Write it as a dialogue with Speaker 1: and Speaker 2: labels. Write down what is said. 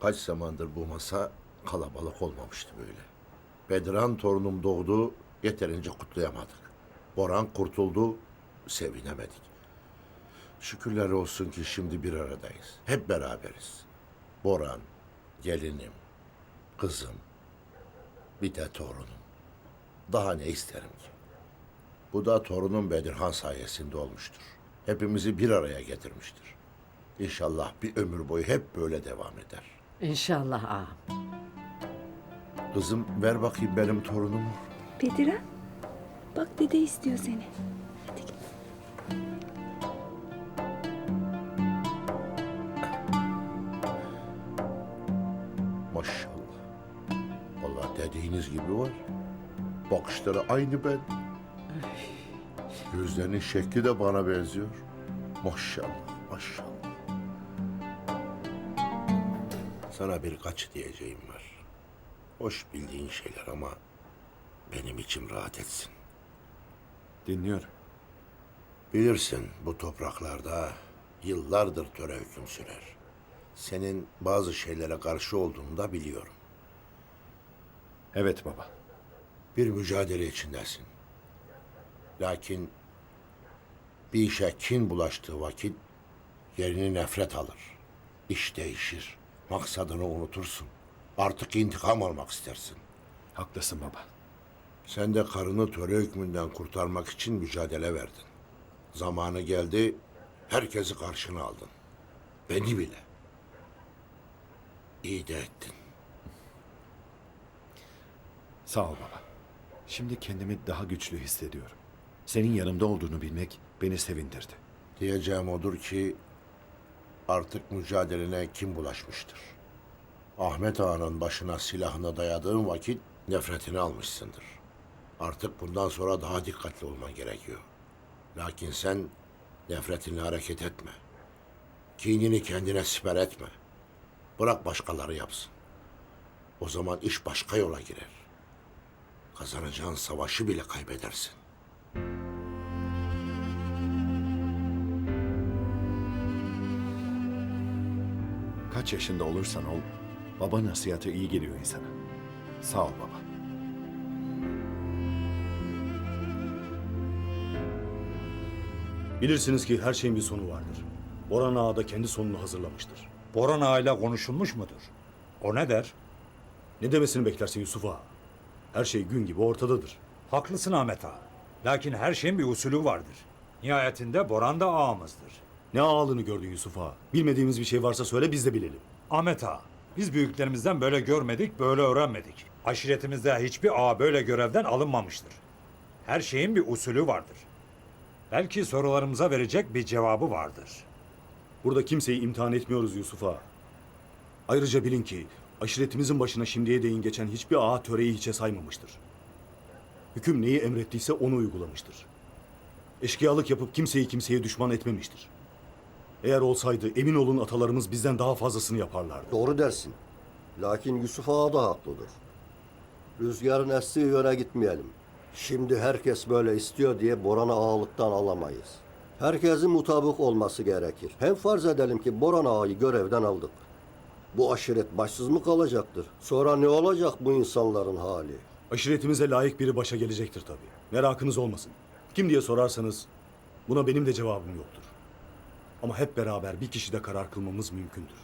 Speaker 1: Kaç zamandır bu masa kalabalık olmamıştı böyle. Bedran torunum doğdu, yeterince kutlayamadık. Boran kurtuldu, sevinemedik. Şükürler olsun ki şimdi bir aradayız. Hep beraberiz. Boran, gelinim, kızım, bir de torunum. Daha ne isterim ki? Bu da torunum Bedirhan sayesinde olmuştur. Hepimizi bir araya getirmiştir. İnşallah bir ömür boyu hep böyle devam eder.
Speaker 2: İnşallah ağam.
Speaker 1: Kızım ver bakayım benim torunumu.
Speaker 3: Bedira, bak dede istiyor seni. Hadi gel.
Speaker 1: Maşallah. Vallahi dediğiniz gibi var. Bakışları aynı ben. Gözlerinin şekli de bana benziyor. Maşallah, maşallah. Sana birkaç diyeceğim var. Hoş bildiğin şeyler ama benim içim rahat etsin.
Speaker 4: Dinliyorum.
Speaker 1: Bilirsin bu topraklarda yıllardır töre hüküm sürer. Senin bazı şeylere karşı olduğunu da biliyorum.
Speaker 4: Evet baba.
Speaker 1: Bir mücadele içindesin. Lakin bir işe kin bulaştığı vakit yerini nefret alır. İş değişir. Maksadını unutursun. Artık intikam almak istersin.
Speaker 4: Haklısın baba.
Speaker 1: Sen de karını töre hükmünden kurtarmak için mücadele verdin. Zamanı geldi, herkesi karşına aldın. Beni bile. İyi de ettin.
Speaker 4: Sağ ol baba. Şimdi kendimi daha güçlü hissediyorum. Senin yanımda olduğunu bilmek beni sevindirdi.
Speaker 1: Diyeceğim odur ki artık mücadelene kim bulaşmıştır? Ahmet Ağa'nın başına silahını dayadığın vakit nefretini almışsındır. Artık bundan sonra daha dikkatli olman gerekiyor. Lakin sen nefretini hareket etme. Kinini kendine siper etme. Bırak başkaları yapsın. O zaman iş başka yola girer. Kazanacağın savaşı bile kaybedersin.
Speaker 4: Kaç yaşında olursan ol, baba nasihatı iyi geliyor insana. Sağ ol baba.
Speaker 5: Bilirsiniz ki her şeyin bir sonu vardır. Boran Ağa da kendi sonunu hazırlamıştır.
Speaker 6: Boran Ağa'yla konuşulmuş mudur? O ne der?
Speaker 5: Ne demesini beklersin Yusuf Ağa? Her şey gün gibi ortadadır.
Speaker 6: Haklısın Ahmet Ağa. Lakin her şeyin bir usulü vardır. Nihayetinde Boran da ağamızdır.
Speaker 5: Ne ağalığını gördün Yusuf Ağa? Bilmediğimiz bir şey varsa söyle biz de bilelim.
Speaker 6: Ahmet Ağa, biz büyüklerimizden böyle görmedik, böyle öğrenmedik. Aşiretimizde hiçbir ağa böyle görevden alınmamıştır. Her şeyin bir usulü vardır. Belki sorularımıza verecek bir cevabı vardır.
Speaker 5: Burada kimseyi imtihan etmiyoruz Yusuf Ağa. Ayrıca bilin ki aşiretimizin başına şimdiye değin geçen hiçbir ağa töreyi hiçe saymamıştır. Hüküm neyi emrettiyse onu uygulamıştır. Eşkıyalık yapıp kimseyi kimseye düşman etmemiştir. Eğer olsaydı emin olun atalarımız bizden daha fazlasını yaparlardı.
Speaker 7: Doğru dersin. Lakin Yusuf Ağa da haklıdır. Rüzgarın estiği yöne gitmeyelim. Şimdi herkes böyle istiyor diye Boran'ı ağalıktan alamayız. Herkesin mutabık olması gerekir. Hem farz edelim ki Boran Ağa'yı görevden aldık. Bu aşiret başsız mı kalacaktır? Sonra ne olacak bu insanların hali?
Speaker 5: Aşiretimize layık biri başa gelecektir tabii. Merakınız olmasın. Kim diye sorarsanız buna benim de cevabım yoktur. Ama hep beraber bir kişide karar kılmamız mümkündür.